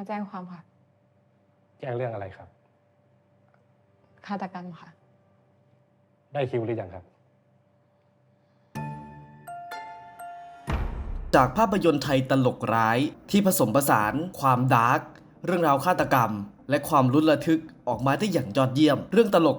มาแจ้งความค่ะ แจ้งเรื่องอะไรครับ ฆาตกรรมค่ะ ได้คิวหรือยังครับ จากภาพยนตร์ไทยตลกร้ายที่ผสมผสาน ความดาร์กเรื่องราวฆาตกรรม และความลุ้นระทึกออกมาได้อย่างยอดเยี่ยม เรื่องตลก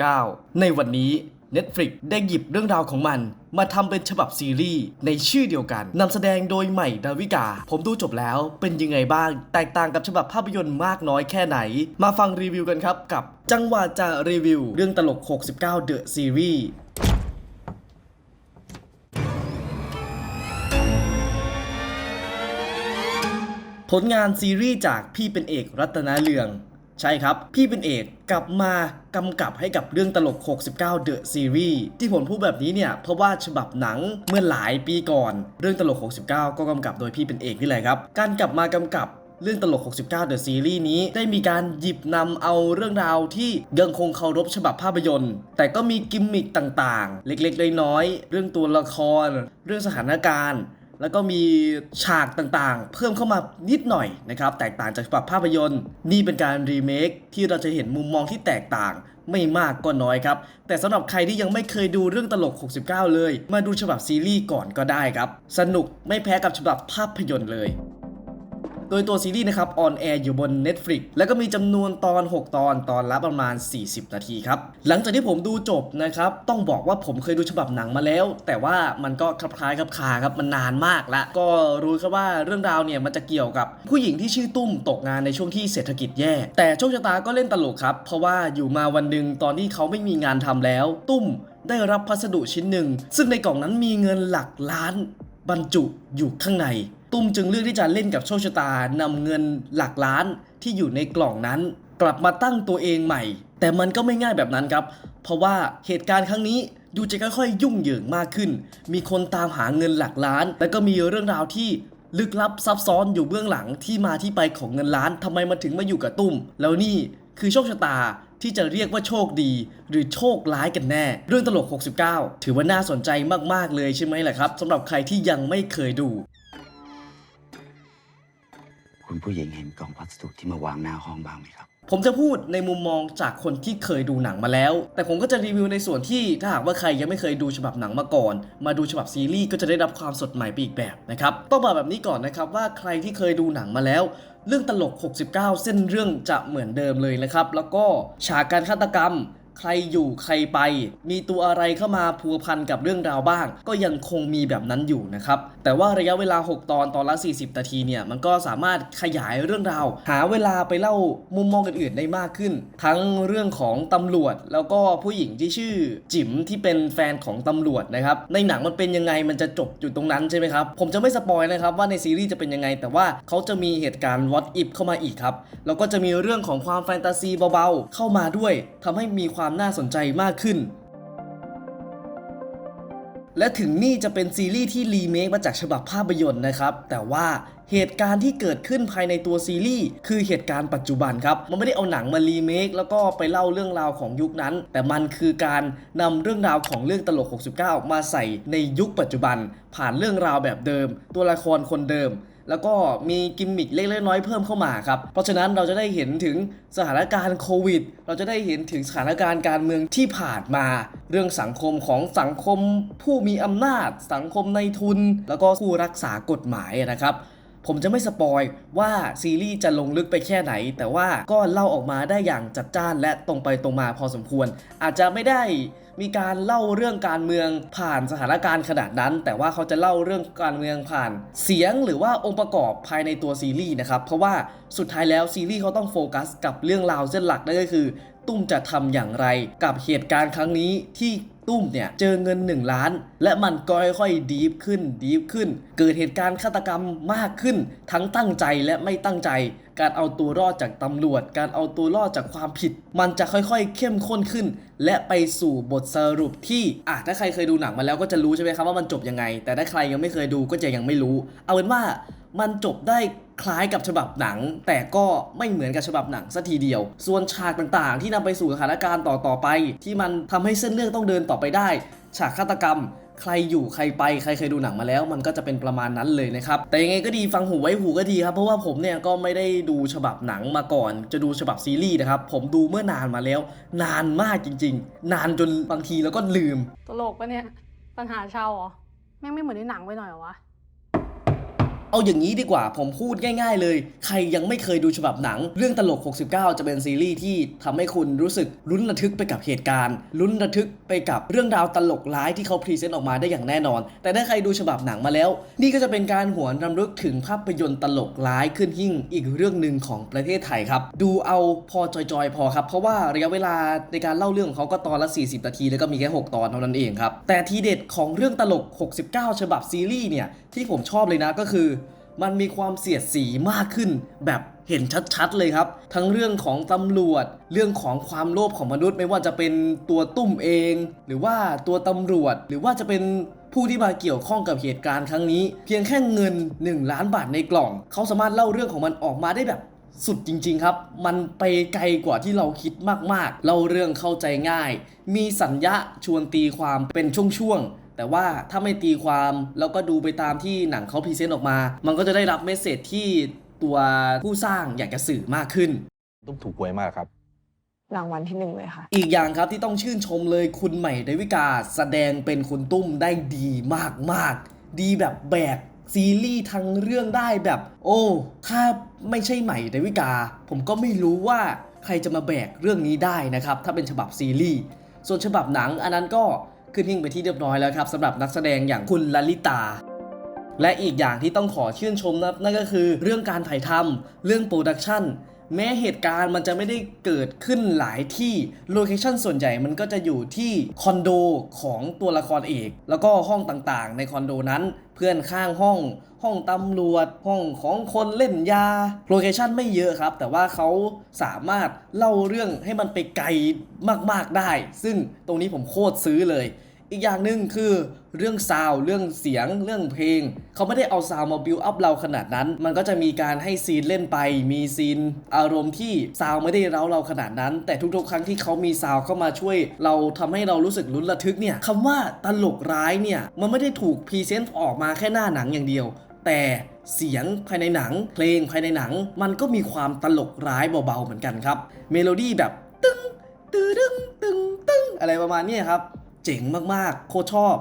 69 ในวันนี้ Netflix ได้หยิบเรื่องราวของมัน มาทำเป็นฉบับซีรีส์ในชื่อเดียวกันนำแสดงโดยใหม่ดาวิกา ผมดูจบแล้วเป็นยังไงบ้าง แตกต่างกับฉบับภาพยนตร์มากน้อยแค่ไหน มาฟังรีวิวกันครับ กับจังหวะจะรีวิว เรื่องตลก 69 The Series ผลงานซีรีส์จากพี่เป็นเอกรัตนเรือง ใช่ครับ พี่เป็นเอกกลับมากำกับให้กับเรื่องตลก 69 The Series ที่ผมพูดแบบนี้เนี่ย เพราะว่าฉบับหนังเมื่อหลายปีก่อน เรื่องตลก 69 ก็กำกับโดยพี่เป็นเอกนี่แหละครับ การกลับมากำกับเรื่องตลก 69 The Series นี้ได้มีการหยิบนำเอาเรื่องราวที่ยังคงเคารพฉบับภาพยนตร์ แต่ก็มีกิมมิคต่างๆ เล็กๆ น้อยๆ เรื่องตัวละคร เรื่องสถานการณ์ แล้วก็มีฉากต่างๆ เพิ่มเข้ามานิดหน่อยนะครับ แตกต่างจากฉบับภาพยนตร์ นี่เป็นการรีเมคที่เราจะเห็นมุมมองที่แตกต่างไม่มากก็น้อยครับ แต่สำหรับใครที่ยังไม่เคยดูเรื่องตลก 69 เลย มาดูฉบับซีรีส์ก่อนก็ได้ครับ สนุกไม่แพ้กับฉบับภาพยนตร์เลย โดยตัวซีรีส์นะครับออนแอร์อยู่บน Netflix แล้วก็มีจำนวนตอน 6 ตอนตอนละประมาณ 40 นาทีครับ หลังจากที่ผมดูจบนะครับ ต้องบอกว่าผมเคยดูฉบับหนังมาแล้ว แต่ว่ามันก็คลับคล้ายคลับคาครับมันนานมากละก็รู้ครับว่าเรื่องราวเนี่ยมันจะเกี่ยวกับผู้หญิงที่ชื่อตุ้มตกงานในช่วงที่เศรษฐกิจแย่ แต่โชคชะตาก็เล่นตลกครับ เพราะว่าอยู่มาวันหนึ่งตอนที่เขาไม่มีงานทำแล้ว ตุ้มได้รับพัสดุชิ้นหนึ่ง ซึ่งในกล่องนั้นมีเงินหลักล้านบรรจุอยู่ข้างใน ตุ้มจึงเลือกที่จะเล่นกับโชคชะตานำเงินหลักล้านที่อยู่ในกล่องนั้น กลับมาตั้งตัวเองใหม่ แต่มันก็ไม่ง่ายแบบนั้นครับ เพราะว่าเหตุการณ์ครั้งนี้ดูจะค่อยๆ ยุ่งเหยิงมากขึ้น มีคนตามหาเงินหลักล้าน แล้วก็มีเรื่องราวที่ลึกลับซับซ้อนอยู่เบื้องหลังที่มาที่ไปของเงินล้านทำไมมันถึงมาอยู่กับตุ้ม แล้วนี่คือโชคชะตาที่จะเรียกว่าโชคดี หรือโชคร้ายกันแน่ เรื่องตลก 69 ถือว่าน่าสนใจมากๆเลยใช่ไหมล่ะครับสำหรับใครที่ยังไม่เคยดู คุณผู้หญิงเห็นกล่องพัสดุที่มาวางหน้าห้องบ้างไหมครับ ผมจะพูดในมุมมองจากคนที่เคยดูหนังมาแล้ว แต่ผมก็จะรีวิวในส่วนที่ถ้าหากว่าใครยังไม่เคยดูฉบับหนังมาก่อน มาดูฉบับซีรีส์ก็จะได้รับความสดใหม่ไปอีกแบบนะครับต้องบอกแบบนี้ก่อนนะครับว่าใครที่เคยดูหนังมาแล้ว เรื่องตลก 69 เส้นเรื่องจะเหมือนเดิมเลยนะครับแล้วก็ฉากการฆาตกรรม ใครอยู่ใครไป มีตัวอะไรเข้ามาพัวพันกับเรื่องราวบ้าง ก็ยังคงมีแบบนั้นอยู่นะครับ แต่ว่าระยะเวลา 6 ตอนตอนละ 40 นาทีเนี่ยมันก็สามารถขยายเรื่องราว หาเวลาไปเล่ามุมมองอื่นๆได้มากขึ้น ทั้งเรื่องของตำรวจ แล้วก็ผู้หญิงที่ชื่อจิ๋มที่เป็นแฟนของตำรวจนะครับในหนังมันเป็นยังไงมันจะจบอยู่ตรงนั้นใช่ไหมครับผมจะไม่สปอยนะครับว่าในซีรีส์จะเป็นยังไง แต่ว่าเขาจะมีเหตุการณ์ what if เข้ามาอีกครับแล้วก็จะมีเรื่องของความแฟนตาซีเบาๆเข้ามาด้วยทำให้มีความความน่าสนใจมากขึ้น และถึงนี่จะเป็นซีรีส์ที่รีเมคมาจากฉบับภาพยนตร์นะครับ แต่ว่าเหตุการณ์ที่เกิดขึ้นภายในตัวซีรีส์คือเหตุการณ์ปัจจุบันครับ มันไม่ได้เอาหนังมารีเมคแล้วก็ไปเล่าเรื่องราวของยุคนั้น แต่มันคือการนำเรื่องราวของเรื่องตลก 69 มาใส่ในยุคปัจจุบัน ผ่านเรื่องราวแบบเดิม ตัวละครคนเดิม แล้วก็มีกิมมิคเล็กๆน้อยๆเพิ่มเข้ามาครับ เพราะฉะนั้นเราจะได้เห็นถึงสถานการณ์โควิด เราจะได้เห็นถึงสถานการณ์การเมืองที่ผ่านมา เรื่องสังคมของสังคมผู้มีอำนาจ สังคมในทุน แล้วก็ผู้รักษากฎหมายนะครับผมจะไม่สปอยว่าซีรีส์จะลงลึกไปแค่ไหน แต่ว่าก็เล่าออกมาได้อย่างจัดจ้านและตรงไปตรงมาพอสมควร อาจจะไม่ได้ มีการเล่าเรื่องการเมืองผ่านสถานการณ์ขนาดนั้น แต่ว่าเขาจะเล่าเรื่องการเมืองผ่านเสียงหรือว่าองค์ประกอบภายในตัวซีรีส์นะครับ เพราะว่าสุดท้ายแล้วซีรีส์เขาต้องโฟกัสกับเรื่องราวเส้นหลักนั่นก็คือ ตุ้มจะทำอย่างไรกับเหตุการณ์ครั้งนี้ที่ตุ้มเนี่ยเจอเงิน 1 ล้าน และมันก็ค่อยๆดีฟขึ้นดีฟขึ้น เกิดเหตุการณ์ฆาตกรรมมากขึ้น ทั้งตั้งใจและไม่ตั้งใจ การเอาตัวรอดจากตำรวจ การเอาตัวรอดจากความผิด มันจะค่อยๆ เข้มข้นขึ้น และไปสู่บทสรุปที่อะถ้าใครเคยดูหนังมาแล้วก็จะรู้ใช่ไหมครับว่ามันจบยังไง แต่ถ้าใครยังไม่เคยดูก็จะยังไม่รู้ เอาเป็นว่ามันจบได้คล้ายกับฉบับหนัง แต่ก็ไม่เหมือนกับฉบับหนังสัทีเดียว ส่วนฉากต่างๆ ที่นำไปสู่สถานการณ์ต่อๆไป ที่มันทำให้เส้นเรื่องต้องเดินต่อไปได้ ฉากฆาตกรรม ใครอยู่ใครไปใครเคยดูหนังมาแล้ว มันก็จะเป็นประมาณนั้นเลยนะครับ แต่ยังไงก็ดีฟังหูไว้หูก็ดีครับ เพราะว่าผมเนี่ยก็ไม่ได้ดูฉบับหนังมาก่อน จะดูฉบับซีรีส์นะครับ ผมดูเมื่อนานมาแล้ว นานมากจริง ๆ นานจนบางทีแล้วก็ลืม ตลกปะเนี่ย ปัญหาชาวเหรอ แม่งไม่เหมือนในหนังไปหน่อยเหรอวะ เอาอย่างนี้ดีกว่าผมพูดง่าย ๆ เลย ใครยังไม่เคยดูฉบับหนัง เรื่องตลก 69 จะเป็นซีรีส์ที่ทำให้คุณรู้สึกลุ้นระทึกไปกับเหตุการณ์ลุ้นระทึกไปกับเรื่องราวตลกร้ายที่เขาพรีเซนต์ออกมาได้อย่างแน่นอน แต่ถ้าใครดูฉบับหนังมาแล้ว นี่ก็จะเป็นการหวนรำลึกถึงภาพยนตร์ตลกร้ายขึ้นหิ่งอีกเรื่องหนึ่งของประเทศไทยครับ ดูเอาพอจอยๆ พอครับ เพราะว่าระยะเวลาในการเล่าเรื่องของเขาก็ตอนละ 40 นาที แล้วก็มีแค่ 6 ตอนเท่านั้นเองครับ แต่ทีเด็ดของเรื่องตลก 69 ฉบับซีรีส์เนี่ยที่ผมชอบเลยนะก็คือ มันมีความเสียดสีมากขึ้น แบบเห็นชัดๆเลยครับ ทั้งเรื่องของตำรวจ เรื่องของความโลภของมนุษย์ไม่ว่าจะเป็นตัวตุ้มเอง หรือว่าตัวตำรวจ หรือว่าจะเป็นผู้ที่มาเกี่ยวข้องกับเหตุการณ์ครั้งนี้ เพียงแค่เงิน 1 ล้านบาทในกล่อง เขาสามารถเล่าเรื่องของมันออกมาได้แบบสุดจริงๆครับ มันไปไกลกว่าที่เราคิดมากๆ เล่าเรื่องเข้าใจง่าย มีสัญญาชวนตีความเป็นช่วงๆ แต่ว่าถ้าไม่ตีความแล้วก็ดูไปตามที่หนังเขาพรีเซนต์ออกมา มันก็จะได้รับเมสเซจที่ตัวผู้สร้างอยากจะสื่อมากขึ้น ตุ้มถูกหวยมากครับ รางวัลที่หนึ่งเลยค่ะ อีกอย่างครับที่ต้องชื่นชมเลยคุณใหม่ดาวิกาแสดงเป็นคุณตุ้มได้ดีมากๆ ดีแบบแบกซีรีส์ทั้งเรื่องได้แบบ โอ้ ถ้าไม่ใช่ใหม่ดาวิกา ผมก็ไม่รู้ว่าใครจะมาแบกเรื่องนี้ได้นะครับ ถ้าเป็นฉบับซีรีส์ส่วนฉบับหนังอันนั้นก็ ขึ้นหิ่งไปที่เรียบร้อยแล้วครับสำหรับนักแสดงอย่างคุณลลิตา และอีกอย่างที่ต้องขอชื่นชมนะนั่นก็คือเรื่องการถ่ายทำเรื่องโปรดักชัน แม้เหตุการณ์มันจะไม่ได้เกิดขึ้นหลายที่โลเคชันส่วนใหญ่มันก็จะอยู่ที่คอนโดของตัวละครเอก แล้วก็ห้องต่างๆ ในคอนโดนั้น เพื่อนข้างห้อง ห้องตำรวจ ห้องของคนเล่นยาโลเคชันไม่เยอะครับ แต่ว่าเขาสามารถเล่าเรื่องให้มันไปไกลมากๆได้ ซึ่งตรงนี้ผมโคตรซื้อเลย อีกอย่างหนึ่งคือเรื่องซาวเรื่องเสียงเรื่องเพลง เขาไม่ได้เอาซาวมาบิวอัพเราขนาดนั้น มันก็จะมีการให้ซีนเล่นไป มีซีนอารมณ์ที่ซาวไม่ได้เร้าเราขนาดนั้น แต่ทุกๆ ครั้งที่เขามีซาวเข้ามาช่วย เราทำให้เรารู้สึกลุ้นระทึกเนี่ยคำว่าตลกร้ายเนี่ยมันไม่ได้ถูกพรีเซนต์ออกมาแค่หน้าหนังอย่างเดียว แต่เสียงภายในหนัง เพลงภายในหนัง มันก็มีความตลกร้ายเบาๆเหมือนกันครับ เมโลดี้แบบตึ้งตื้อดึงตึงตึ้งอะไรประมาณนี้ครับ เจ๋งมากๆ โคชอบ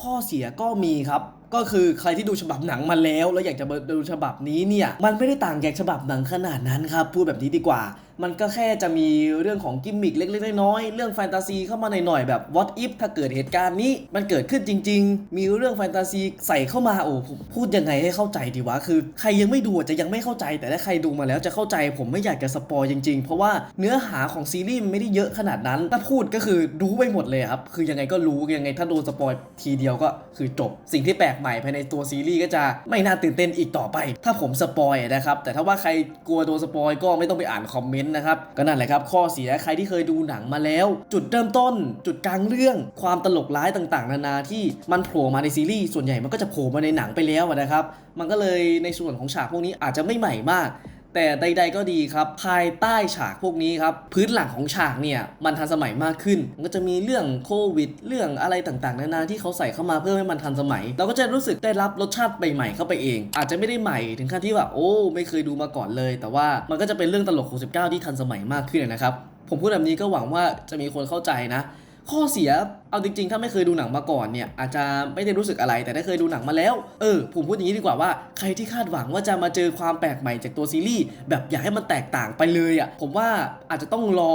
ข้อเสียก็มีครับก็คือใครที่ดูฉบับหนังมาแล้ว แล้วอยากจะมาดูฉบับนี้เนี่ย มันไม่ได้ต่างจากฉบับหนังขนาดนั้นครับ พูดแบบนี้ดีกว่า มันก็แค่จะมีเรื่องของกิมมิคเล็กๆน้อยๆเรื่องแฟนตาซีเข้ามาหน่อยๆแบบ what if ถ้าเกิดเหตุการณ์นี้มันเกิดขึ้นจริง ๆ มีเรื่องแฟนตาซีใส่เข้ามาโอ้ผมพูดยังไงให้เข้าใจดีวะคือใครยังไม่ดูอาจจะยังไม่เข้าใจแต่ถ้าใครดูมาแล้วจะเข้าใจผมไม่อยากจะสปอยจริงๆ เพราะว่าเนื้อหาของซีรีส์ไม่ได้เยอะขนาดนั้น ถ้าพูดก็คือรู้ไปหมดเลยครับคือยังไงก็รู้ยังไงถ้าโดนสปอยทีเดียวก็คือจบ สิ่งที่แปลกใหม่ภายในตัวซีรีส์ก็จะไม่น่าตื่นเต้นอีกต่อไป ถ้าผมสปอยนะครับแต่ถ้าว่าใครกลัวโดนสปอยก็ไม่ต้องไปอ่านคอมเมนต์นะครับก็นั่นแหละครับ ข้อเสียใครที่เคยดูหนังมาแล้ว จุดเริ่มต้น จุดกลางเรื่อง ความตลกร้ายต่างๆ นานาที่มันโผล่มาในซีรีส์ส่วนใหญ่มันก็จะโผล่มาในหนังไปแล้วนะครับมันก็เลยในส่วนของฉากพวกนี้อาจจะไม่ใหม่มาก แต่ใด ๆ ก็ดีครับ ภายใต้ฉากพวกนี้ครับ พื้นหลังของฉากเนี่ย มันทันสมัยมากขึ้น ก็จะมีเรื่องโควิด เรื่องอะไรต่างๆ นานาที่เขาใส่เข้ามาเพื่อให้มันทันสมัย เราก็จะรู้สึกได้รับรสชาติใหม่ๆเข้าไปเอง อาจจะไม่ได้ใหม่ถึงขั้นที่แบบโอ้ ไม่เคยดูมาก่อนเลย แต่ว่ามันก็จะเป็นเรื่องตลก69ที่ทันสมัยมากขึ้นนะครับผมพูดแบบนี้ก็หวังว่าจะมีคนเข้าใจนะ ข้อเสียเอาจริงๆ ถ้าไม่เคยดูหนังมาก่อนเนี่ยอาจจะไม่ได้รู้สึกอะไรแต่ถ้าเคยดูหนังมาแล้ว เออผมพูดอย่างนี้ดีกว่าว่าใครที่คาดหวังว่าจะมาเจอความแปลกใหม่จากตัวซีรีส์แบบอยากให้มันแตกต่างไปเลยอะ่ะผมว่าอาจจะต้องรอ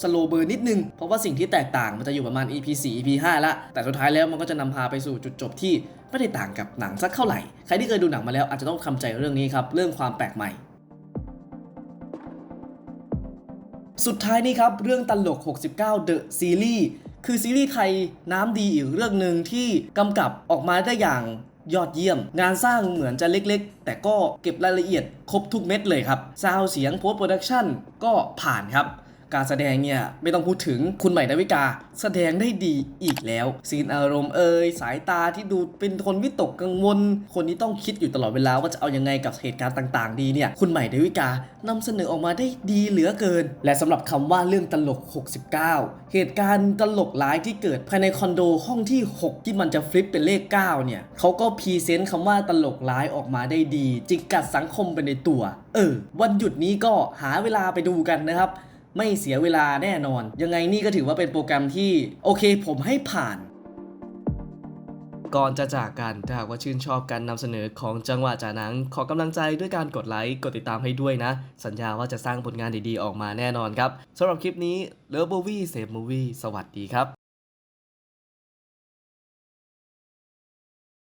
สโลเบอร์นิดนึง เพราะว่าสิ่งที่แตกต่างมันจะอยู่ประมาณ EP 4 EP 5ละแต่สุดท้ายแล้วมันก็จะนำพาไปสู่จุดจบที่ไม่ได้ต่างกับหนังสักเท่าไหร่ ใครที่เคยดูหนังมาแล้วอาจจะต้องทำใจเรื่องนี้ครับเรื่องความแปลกใหม่ สุดท้ายนี้ครับ เรื่องตลก 69 The Series คือซีรีส์ไทยน้ำดีอีกเรื่องหนึ่งที่กำกับออกมาได้อย่างยอดเยี่ยม งานสร้างเหมือนจะเล็กๆ แต่ก็เก็บรายละเอียดครบทุกเม็ดเลยครับซาวเสียงโพสต์โปรดักชั่นก็ผ่านครับ การแสดงเนี่ยไม่ต้องพูดถึงคุณใหม่ดาวิกา แสดงได้ดีอีกแล้วซีนอารมณ์เอ่ยสายตาที่ดูเป็นคนวิตกกังวล คนที่ต้องคิดอยู่ตลอดเวลาว่าจะเอายังไงกับเหตุการณ์ต่างๆ ดีเนี่ยคุณใหม่ดาวิกานำเสนอออกมาได้ดีเหลือเกิน และสำหรับคำว่าเรื่องตลก 69 เหตุการณ์ตลกร้ายที่เกิดภายในคอนโดห้องที่ 6 ที่มันจะฟลิปเป็นเลข 9 เนี่ยเขาก็พรีเซนต์คำว่าตลกร้ายออกมาได้ดีจิกกัดสังคมไปในตัว เออ วันหยุดนี้ก็หาเวลาไปดูกันนะครับ ไม่เสียเวลาแน่นอน ยังไงนี่ก็ถือว่าเป็นโปรแกรมที่โอเคผมให้ผ่าน ก่อนจะจากกันถ้าหากว่าชื่นชอบการนำเสนอของจังหวะจาหนัง ขอกำลังใจด้วยการกดไลค์ กดติดตามให้ด้วยนะ สัญญาว่าจะสร้างผลงานดีๆออกมาแน่นอนครับสำหรับคลิปนี้เลิฟบูวี่เซฟมูวี่สวัสดีครับ